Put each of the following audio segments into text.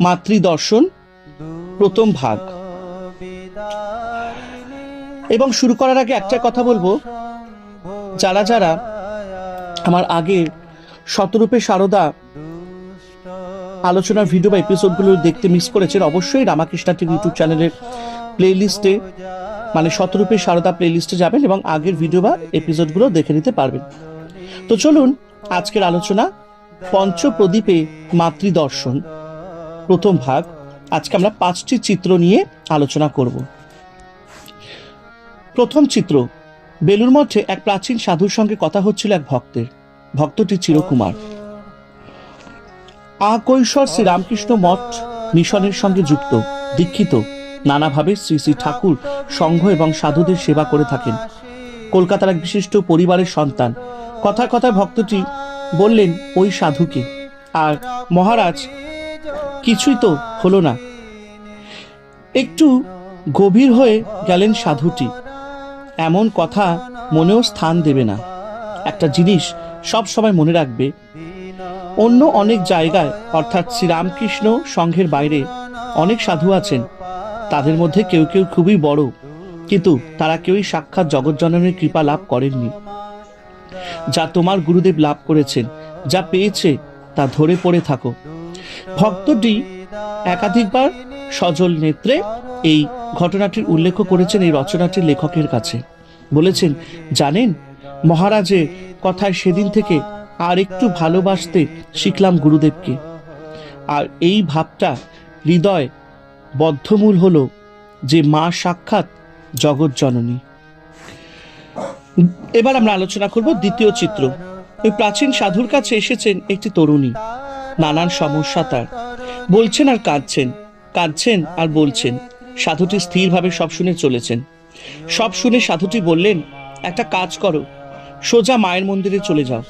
মাতৃদর্শন, প্রথম ভাগ। এবং শুরু করার আগে একটা কথা বলব। যারা যারা আমার আগের শতরূপে সারদা আলোচনার ভিডিও বা এপিসোডগুলো দেখতে মিস করেছেন, অবশ্যই রামাকৃষ্ণা টিভি ইউটিউব চ্যানেলের প্লেলিস্টে মানে শতরূপে সারদা প্লেলিস্টে যাবেন এবং আগের ভিডিও বা এপিসোডগুলো দেখে নিতে পারবেন। তো চলুন আজকের আলোচনা পঞ্চপ্রদীপে মাতৃদর্শন। প্রথম ভাগ। আজকে আমরা পাঁচটি চিত্র নিয়ে আলোচনা করব। প্রথম চিত্র বেলুর মঠে এক প্রাচীন সাধুর সঙ্গে কথা হচ্ছিল এক ভক্তের। ভক্তটি চিরকুমার আকৈশর শ্রী রামকৃষ্ণ মঠ মিশনের সঙ্গে যুক্ত, দীক্ষিত। নানাভাবে শ্রী শ্রী ঠাকুর সংঘ এবং সাধুদের সেবা করে থাকেন। কলকাতার এক বিশিষ্ট পরিবারের সন্তান। কথায় কথায় ভক্তটি বললেন, ওই সাধুকে। আর, মহারাজ কিছুই তো হলো না। একটু গভীর হয়ে গেলেন সাধুটি। এমন কথা মনেও স্থান দেবে না। একটা জিনিস সব সময় মনে রাখবে, অন্য অনেক জায়গায়, অর্থাৎ শ্রীরামকৃষ্ণ সংঘের বাইরে, অনেক সাধু আছেন। তাদের মধ্যে কেউ কেউ খুবই বড়, কিন্তু তারা কেউই সাক্ষাৎ জগৎজননের কৃপা লাভ করেননি। যা তোমার গুরুদেব লাভ করেছেন, যা পেয়েছে, তা ধরে পড়ে থাকো। ভক্তটি একাধিকবার সজল নেত্রে এই ঘটনাটির উল্লেখ করেছেন এই রচনাটির লেখকের কাছে। বলেছেন, জানেন, মহারাজের কথায় সেদিন থেকে আর একটু ভালোবাসতে শিখলাম গুরুদেবকে। আর এই ভাবটা হৃদয় বদ্ধমূল হলো যে মা সাক্ষাৎ জগৎ জননী। এবার আমরা আলোচনা করব দ্বিতীয় চিত্র। ওই প্রাচীন সাধুর কাছে এসেছেন একটি তরুণী। নানান সমস্যা তার। বলছেন আর কাঁদছেন কাঁদছেন আর বলছেন। সাধুটি স্থিরভাবে সব শুনে চলেছেন। সব শুনে সাধুটি বললেন, একটা কাজ করো, সোজা মায়ের মন্দিরে চলে যাও।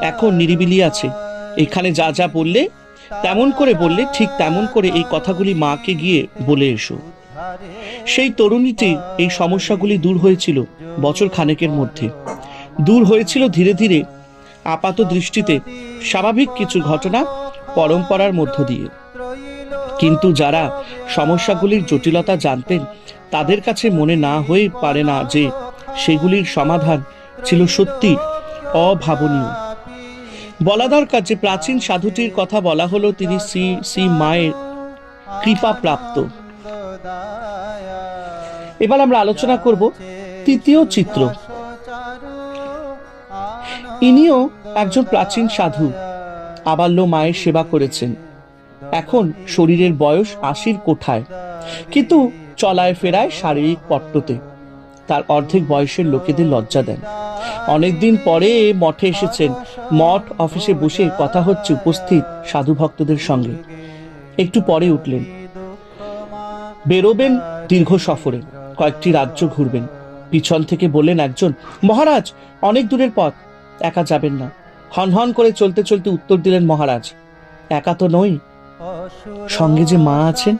এখন নিরিবিলি আছে। এখানে যা যা বললে, তেমন করে বললে ঠিক তেমন করে এই কথাগুলি মাকে গিয়ে বলে এসো। সেই তরুণীটি এই সমস্যাগুলি দূর হয়েছিল বছর খানেকের মধ্যে। দূর হয়েছিল ধীরে ধীরে আপাত দৃষ্টিতে স্বাভাবিক কিছু ঘটনা পরম্পরার মধ্য দিয়ে। কিন্তু যারা সমস্যাগুলির জটিলতা জানতেন, তাদের কাছে মনে না হয়ে পারে না যে সেগুলির সমাধান ছিল সত্যি অভাবনীয়। বলা দরকার যে প্রাচীন সাধুটির কথা বলা হলো, তিনি শ্রী শ্রী মায়ের কৃপা প্রাপ্ত। এবার আমরা আলোচনা করব তৃতীয় চিত্র। ইনিও একজন প্রাচীন সাধু। আবাল্য মায়ের সেবা করেছেন। এখন শরীরের বয়স আশির কোঠায়। কিন্তু চলায় ফেরায় শারীরিক পট্টতে। তার অর্ধেক বয়সের লোকেদের লজ্জা দেন। অনেকদিন পরে মঠে এসেছেন। মঠ অফিসে বসে কথা হচ্ছে উপস্থিত সাধু ভক্তদের সঙ্গে। একটু পরে উঠলেন। বেরোবেন দীর্ঘ সফরে। কয়েকটি রাজ্য ঘুরবেন। পিছন থেকে বললেন একজন, মহারাজ, অনেক দূরের পথ। একা যাবেন না। হনহন করে চলতে চলতে উত্তর দিলেন মহারাজ, একা তো নই, সঙ্গে যে মা আছেন।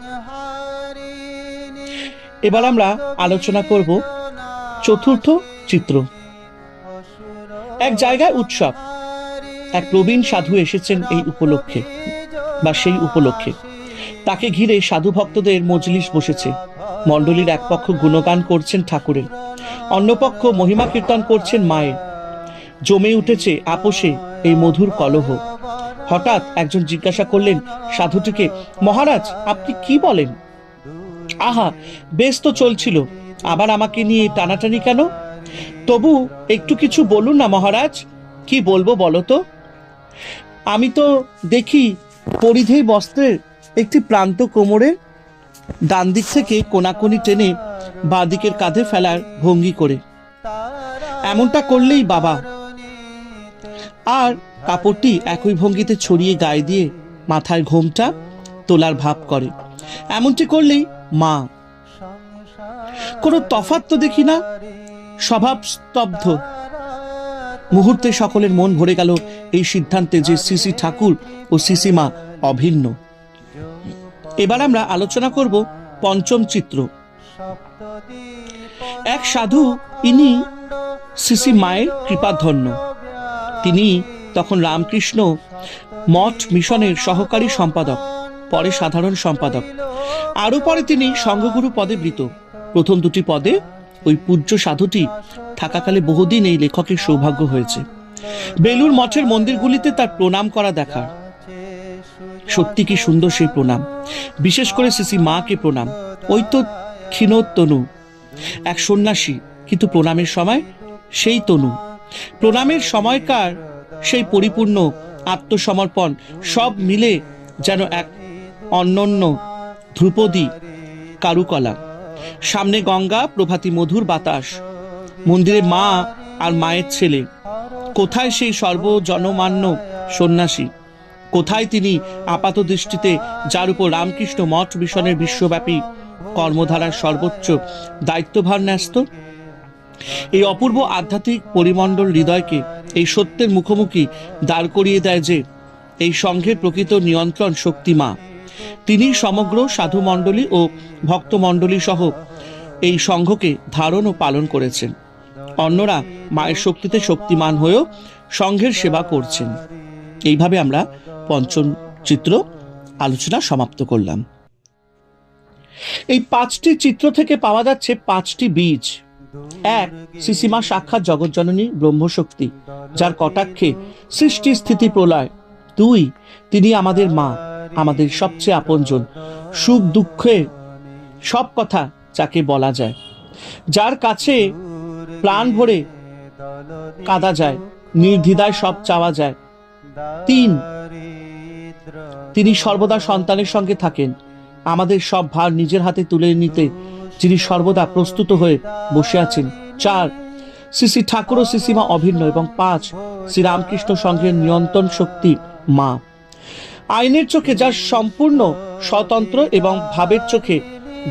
এবার আমরা আলোচনা করব চতুর্থ চিত্র। এক জায়গায় উৎসব। এক প্রবীণ সাধু এসেছেন এই উপলক্ষে, বা সেই উপলক্ষে। তাকে ঘিরে সাধু ভক্তদের মজলিস বসেছে। মণ্ডলীর এক পক্ষ গুণগান করছেন ঠাকুরের, অন্য পক্ষ মহিমা কীর্তন করছেন মায়ের। জমে উঠেছে আপোষে এই মধুর কলহ। হঠাৎ একজন জিজ্ঞাসা করলেন, সাধুটিকে, মহারাজ, আপনি কি বলেন? আহা, বেশ তো চলছিল। আবার আমাকে নিয়ে টানাটানি কেন? তবু একটু কিছু বলুন না মহারাজ, কি বলব বলো তো? আমি তো দেখি পরিধেয় বস্ত্রের একটি প্রান্ত কোমরে ডান দিক থেকে কোনাকুনি টেনে বাঁ দিকের কাঁধে ফেলার ভঙ্গি করে। এমনটা করলেই বাবা আর কাপড়টি একই ভঙ্গিতে ছড়িয়ে গায়ে দিয়ে মাথায় ঘোমটা তোলার ভাব করে। এমনটি করলেই মা। কোনো তফাৎ তো দেখি না, স্বভাব স্তব্ধ। মুহূর্তে সকলের মন ভরে গেল এই সিদ্ধান্তে যে সিসি ঠাকুর ও সিসি মা অভিন্ন। এবার আমরা আলোচনা করব পঞ্চম চিত্র। এক সাধু, ইনি সিসি মায়ের কৃপাধন্য। তিনি তখন রামকৃষ্ণ মঠ মিশনের সহকারী সম্পাদক, পরে সাধারণ সম্পাদক। আরও পরে তিনি সংঘগুরু পদে বৃত। প্রথম দুটি পদে ওই পূজ্য সাধুটি থাকাকালে বহুদিন এই লেখকের সৌভাগ্য হয়েছে। বেলুর মঠের মন্দিরগুলিতে তার প্রণাম করা দেখার। সত্যি কি সুন্দর সেই প্রণাম। বিশেষ করে সিসি মাকে প্রণাম। ওই তো ক্ষীণতনু এক সন্ন্যাসী, কিন্তু প্রণামের সময় সেই তনু। প্রণামের সময়কার সেই পরিপূর্ণ আত্মসমর্পণ সব মিলে যেন এক অনন্য ধ্রুপদী কারুকলা। সামনে গঙ্গা, প্রভাতী মধুর বাতাস। মন্দিরে মা আর মায়ের ছেলে। কোথায় সেই সর্বজনমান্য সন্ন্যাসী? কোথায় তিনি আপাত দৃষ্টিতে যার উপর রামকৃষ্ণ মঠ মিশনের বিশ্বব্যাপী কর্মধারার সর্বোচ্চ দায়িত্বভার ন্যস্ত? এই অপূর্ব আধ্যাত্মিক পরিমণ্ডল হৃদয়কে, এই সত্যের মুখোমুখি দাঁড় করিয়ে দেয় যে, এই সংঘের প্রকৃত নিয়ন্ত্রণ শক্তি মা তিনি সমগ্র সাধু মণ্ডলী ও ভক্তমণ্ডলী সহ এই সংঘকে ধারণ ও পালন করেছেন। অন্যরা মায়ের শক্তিতে শক্তিমান হয়েও সংঘের সেবা করছেন। এইভাবে আমরা পঞ্চম চিত্র আলোচনা সমাপ্ত করলাম। এই পাঁচটি চিত্র থেকে পাওয়া যাচ্ছে পাঁচটি বীজ। এক সিসিমা সাক্ষাৎ জগৎজননী ব্রহ্মশক্তি, যার কটাক্ষে সৃষ্টি স্থিতি প্রলয়। দুই, তিনি আমাদের মা, আমাদের সবচেয়ে আপনজন, সুখ দুঃখে সব কথা যাকে বলা যায়। যার কাছে প্রাণ ভরে কাঁদা যায়, নির্দ্বিধায় সব চাওয়া যায়। তিন, তিনি সর্বদা সন্তানের সঙ্গে থাকেন। আমাদের সব ভার নিজের হাতে তুলে নিতে যিনি সর্বদা প্রস্তুত হয়ে বসে আছেন। চার শ্রী শ্রী ঠাকুর ও শ্রীসীমা অভিন্ন এবং পাঁচ, শ্রীরামকৃষ্ণ সংঘের নিয়ন্ত্রণ শক্তি মা। আইনের চোখে যার সম্পূর্ণ স্বতন্ত্র এবং ভাবের চোখে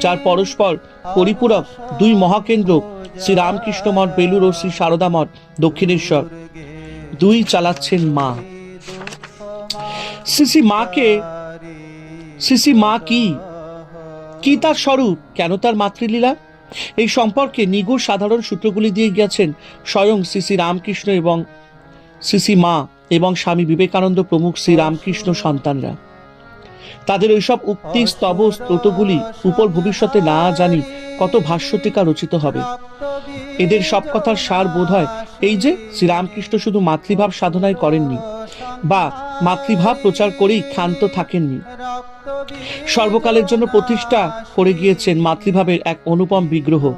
যার পরস্পর পরিপূরক দুই মহাকেন্দ্র শ্রী রামকৃষ্ণ মঠ, বেলুর ও শ্রী সারদা মঠ, দক্ষিণেশ্বর, দুই চালাচ্ছেন মা। সিসি মাকে সিসি মা কি? কি তার স্বরূপ? কেন তার মাতৃলীলা? এই সম্পর্কে নিগুড় সাধারণ সূত্রগুলি দিয়ে গেছেন স্বয়ং শ্রী শ্রী রামকৃষ্ণ এবং শ্রী শ্রী মা এবং স্বামী বিবেকানন্দ প্রমুখ শ্রী রামকৃষ্ণ সন্তানরা। তাদের ওইসব উক্তি, স্তব স্ত্রোতগুলি উপর ভবিষ্যতে না জানি কত ভাষ্য টিকা রচিত হবে। এদের সব কথার সার বোধ হয় এই যে শ্রীরামকৃষ্ণ শুধু মাতৃভাব সাধনাই করেননি বা মাতৃভাব প্রচার করেই ক্ষান্ত থাকেননি। সর্বকালের জন্য প্রতিষ্ঠা করে গিয়েছেন মাতৃভাবের এক অনুপম বিগ্রহ,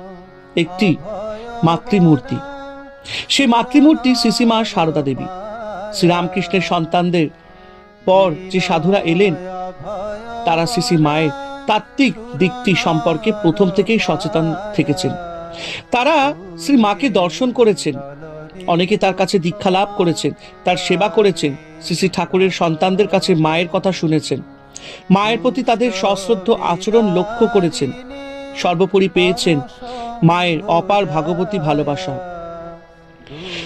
একটি মাতৃমূর্তি। সেই মাতৃমূর্তি শ্রীসীমা সারদা দেবী। শ্রীরামকৃষ্ণের সন্তানদের পর যে সাধুরা এলেন, তারা শ্রী মায়ের তাত্ত্বিক দিকটি সম্পর্কে প্রথম থেকেই সচেতন থেকেছেন। তারা শ্রী মাকে দর্শন করেছেন। অনেকে তার কাছে দীক্ষা লাভ করেছেন, তার সেবা করেছেন। শ্রী শ্রী ঠাকুরের সন্তানদের কাছে মায়ের কথা শুনেছেন। মায়ের প্রতি তাদের সশ্রদ্ধ আচরণ লক্ষ্য করেছেন। সর্বোপরি পেয়েছেন মায়ের অপার ভাগবতী ভালোবাসা।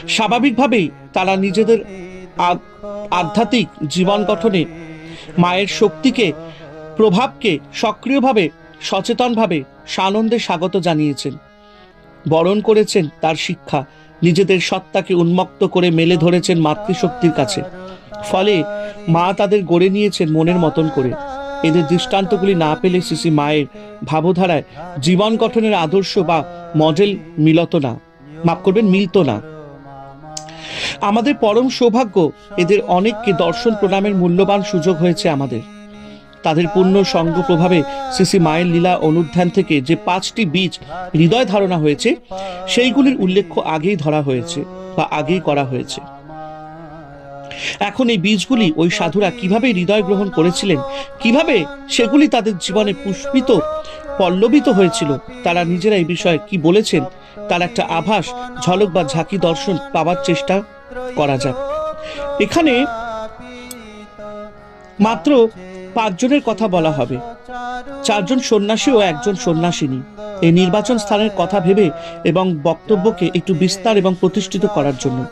স্বাভাবিকভাবেই তারা নিজেদের আধ্যাত্মিক জীবন গঠনে মায়ের শক্তিকে, প্রভাবকে সক্রিয়ভাবে, সচেতনভাবে সানন্দে স্বাগত জানিয়েছেন। বরণ করেছেন তার শিক্ষা। নিজেদের সত্তাকে উন্মুক্ত করে মেলে ধরেছেন মাতৃশক্তির কাছে। ফলে মা তাদের গড়ে নিয়েছেন মনের মতন করে। এদের দৃষ্টান্তগুলি না পেলে শিশি মায়ের ভাবধারায় জীবন গঠনের আদর্শ বা মডেল মিলত না। মাফ করবেন, মিলত না। আমাদের পরম সৌভাগ্য, এদের অনেককে দর্শন প্রণামের মূল্যবান সুযোগ হয়েছে আমাদের। তাদের পূর্ণ সঙ্গ প্রভাবে শ্রী মায়ের লীলা অনুধ্যান থেকে যে পাঁচটি বীজ হৃদয় ধারণা হয়েছে, সেইগুলির উল্লেখ আগেই ধরা হয়েছে বা আগেই করা হয়েছে। এখন এই বীজগুলি ওই সাধুরা কীভাবে হৃদয় গ্রহণ করেছিলেন, কীভাবে সেগুলি তাদের জীবনে পুষ্পিত, পল্লবিত হয়েছিল, তারা নিজেরা এই বিষয়ে কি বলেছেন, তার একটা আভাস, ঝলক বা ঝাঁকি দর্শন পাওয়ার চেষ্টা করা যাক। এখানে মাত্র পাঁচজনের কথা বলা হবে। চারজন সন্ন্যাসী ও একজন সন্ন্যাসিনী। এই নির্বাচন স্থানের কথা ভেবে এবং বক্তব্যকে একটু বিস্তার এবং প্রতিষ্ঠিত করার জন্য।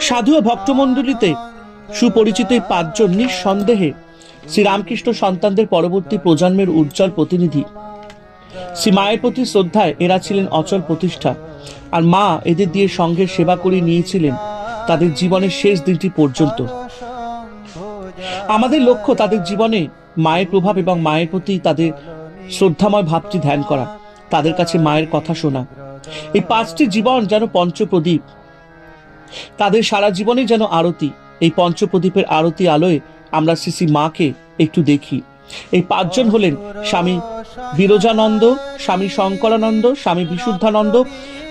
সাধু ও ভক্তমণ্ডলীতে সুপরিচিত এই পাঁচজন নিঃসন্দেহে শ্রীরামকৃষ্ণ সন্তানদের পরবর্তী প্রজন্মের উজ্জ্বল প্রতিনিধি। শ্রী মায়ের প্রতি শ্রদ্ধায় এরা ছিলেন অচল প্রতিষ্ঠা। আর মা এদের দিয়ে সঙ্ঘের সেবা করে নিয়েছিলেন। তাদের জীবনের শেষ দিনটি পর্যন্ত। আমাদের লক্ষ্য তাদের জীবনে মায়ের প্রভাব এবং মায়ের প্রতি তাদের শ্রদ্ধাময় ভাবটি ধ্যান করা, তাদের কাছে মায়ের কথা শোনা। এই পাঁচটি জীবন যেন পঞ্চপ্রদীপ। তাদের সারা জীবনে যেন আরতি। এই পঞ্চপ্রদীপের আরতি আলোয় আমরা শ্রী মাকে একটু দেখি। এই পাঁচজন হলেন স্বামী বিরজানন্দ, স্বামী শঙ্করানন্দ, স্বামী বিশুদ্ধানন্দ,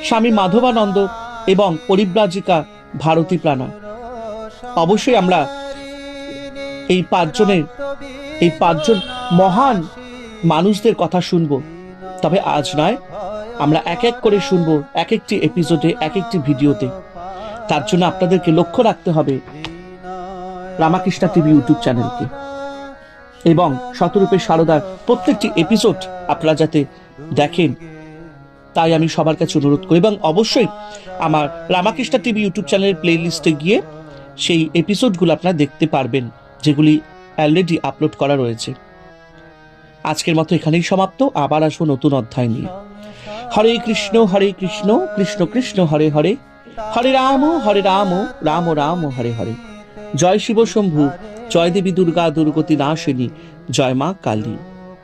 স্বামী মাধবানন্দ এবং পরিব্রাজিকা ভারতী প্রাণা অবশ্যই আমরা এই পাঁচজনের এই পাঁচজন মহান মানুষদের কথা শুনব। তবে আজ নয়, আমরা এক এক করে শুনব এক একটি এপিসোডে এক একটি ভিডিওতে তার জন্য আপনাদেরকে লক্ষ্য রাখতে হবে রামাকৃষ্ণা টিভি ইউটিউব চ্যানেলকে এবং শতরূপে সারদার প্রত্যেকটি এপিসোড আপনারা যাতে দেখেন, তাই আমি সবার কাছে অনুরোধ করি। এবং অবশ্যই আমার রামাকৃষ্ণা টিভি ইউটিউব চ্যানেলের প্লে লিস্টে গিয়ে সেই এপিসোডগুলো আপনারা দেখতে পারবেন। যেগুলি অ্যালরেডি আপলোড করা রয়েছে। আজকের মতো এখানেই সমাপ্ত। আবার আসব নতুন অধ্যায় নিয়ে। হরে কৃষ্ণ হরে কৃষ্ণ কৃষ্ণ কৃষ্ণ, হরে হরে। হরে রাম হরে রাম রাম রাম, হরে হরে। জয় শিব শম্ভু, জয় দেবী দুর্গা, দুর্গতি নাশিনী, জয় মা কালী।